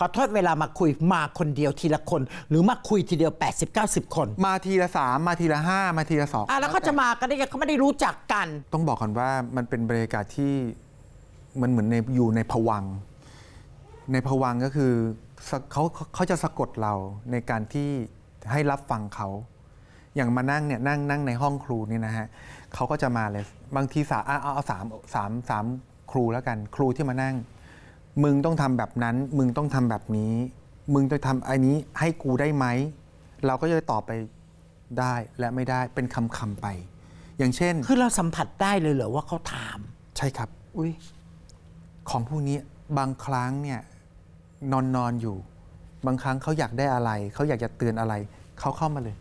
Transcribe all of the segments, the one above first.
ขอโทษเวลามาคุยมาคนเดียวทีละคน หรือมาคุยทีเดียว 80 90 คนมาทีละสามมาทีละห้ามาทีละสองอะแล้วเขาจะมากันได้ไงเขาไม่ได้รู้จักกัน ต้องบอกก่อนว่ามันเป็นบรรยากาศที่มันเหมือนในอยู่ในผวังค์ในผวังค์ก็คือสะเขาเขาจะสะกดเราในการที่ให้รับฟังเขาอย่างมานั่งเนี่ยนั่งนั่งในห้องครูเนี่ยนะฮะเขาก็จะมาเลยบางทีสาอะเอาเอาสามสามสามครูแล้วกัน ครูที่มานั่ง มึงต้องทำแบบนั้น มึงต้องทำแบบนี้ มึงจะทำอันนี้ให้กูได้ไหม เราก็จะตอบไปได้และไม่ได้เป็นคำคำๆไป อย่างเช่น คือเราสัมผัสได้เลยเหรอว่าเขาถาม ใช่ครับ อุ้ยของพวกนี้บางครั้งเนี่ยนอนนอนอยู่ บางครั้งเขาอยากได้อะไร เขาอยากจะเตือนอะไรเขาเข้ามาเลย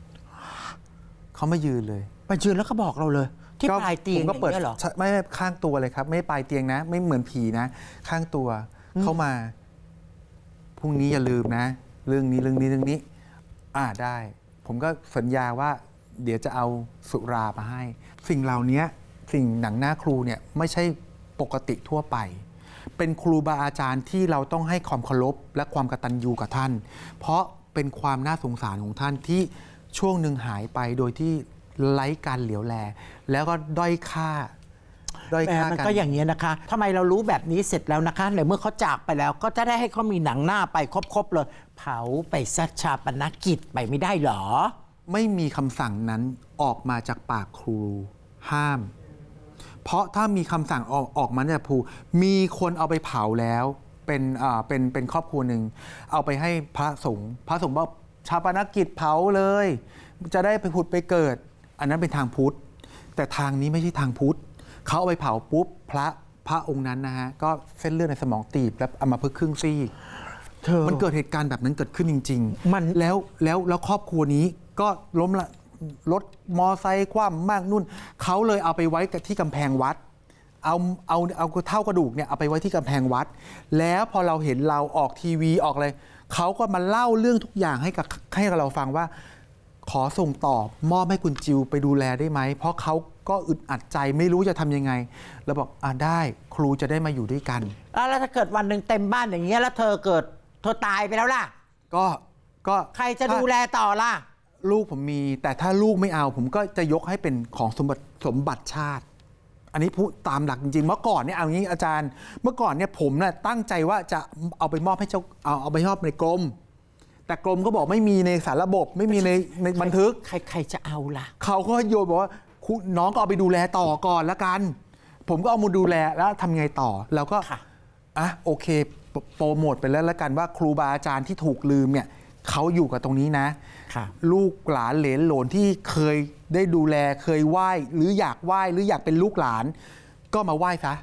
เขามายืนเลยมายืนแล้วก็บอกเราเลย ที่ปลายเตียงผมก็เปิดอย่างเงี้ยเหรอใช่ไม่ไม่ข้างตัวเลยครับ ไม่ปลายเตียงนะ ไม่เหมือนผีนะ ข้างตัว เข้ามาพรุ่งนี้อย่าลืมนะ เรื่องนี้เรื่องนี้เรื่องนี้ อ่าได้ ผมก็สัญญาว่า เดี๋ยวจะเอาสุรามาให้ สิ่งเหล่านี้สิ่งหนังหน้าครูเนี่ยไม่ใช่ปกติทั่วไป เป็นครูบาอาจารย์ที่เราต้องให้ความเคารพและความกตัญญูกับท่าน เพราะเป็นความน่าสงสารของท่านที่ช่วงหนึ่งหายไปโดยที่ไร้การเหลียวแล แล้วก็ด้อยค่า ด้อยแหมค่ามันกัน ก็อย่างนี้ยนะคะทำไมเรารู้แบบนี้เสร็จแล้วนะคะในเมื่อเขาจากไปแล้วก็จะได้ให้เขามีหนังหน้าไปครบๆเลย เผาไปสักชาปนกิจไปไม่ได้เหรอ ไม่มีคำสั่งนั้นออกมาจากปากครูห้าม เพราะถ้ามีคำสั่งออกออกมาจากครูมีคนเอาไปเผาแล้วเป็นอ่าเป็นเป็นครอบครัวหนึ่งเอาไปให้พระสงฆ์พระสงฆ์บอกชาปนกิจเผาเลย จะได้ไปผุดไปเกิด อันนั้นเป็นทางพุทธ แต่ทางนี้ไม่ใช่ทางพุทธ เขาเอาไปเผาปุ๊บพระพระองค์นั้นนะฮะก็เส้นเลือดในสมองตีบแล้วเอามาเพิ่ครึ่งซี่เธอมันเกิดเหตุการณ์แบบนั้นเกิดขึ้นจริงมันแล้วแล้วแล้วครอบครัวนี้ก็ล้มละรถมอไซค์คว่ำมากนุ่น เขาเลยเอาไปไว้กับที่กำแพงวัด เอาเอาเอาเท่ากระดูกเนี่ยเอาไปไว้ที่กำแพงวัด แล้วพอเราเห็นเราออกทีวีออกเลยเขาก็มาเล่าเรื่องทุกอย่างให้กับให้กับเราฟังว่า ขอส่งต่อมอบให้คุณจิวไปดูแลได้ไหม เพราะเขา ก็อึดอัดใจไม่รู้จะทำยังไง แล้วบอกอ่าได้ครูจะได้มาอยู่ด้วยกันอะแล้วถ้าเกิดวันหนึ่งเต็มบ้านอย่างเงี้ยแล้วเธอเกิดเธอตายไปแล้วล่ะ ก็ก็ใครจะถ้าดูแลต่อล่ะ ลูกผมมี แต่ถ้าลูกไม่เอา ผมก็จะยกให้เป็นของสมบัติสมบัติชาติ อันนี้พูดตามหลักจริงๆเมื่อก่อนเนี่ยเอางี้อาจารย์ เมื่อก่อนเนี่ยผมน่ะตั้งใจว่าจะเอาไปมอบให้เจ้าเอาเอาไปมอบในกรม แต่กรมก็บอกไม่มีในสารระบบไม่มีในในบันทึก ใครใครจะเอาล่ะ เขาก็โยนบอกว่า คุณน้องก็เอาไปดูแลต่อก่อนละกัน ผมก็เอามาดูแลแล้วทำไงต่อแล้วก็ค่ะอะโอเคโปโปรโมทไปแล้วละกันว่าครูบาอาจารย์ที่ถูกลืมเนี่ยเขาอยู่กับตรงนี้นะ ค่ะ ลูกหลานเหลนโหลนที่เคยได้ดูแลเคยไหว้ หรืออยากไหว้หรืออยากเป็นลูกหลาน ก็มาไหว้ซะ